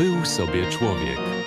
Był sobie człowiek.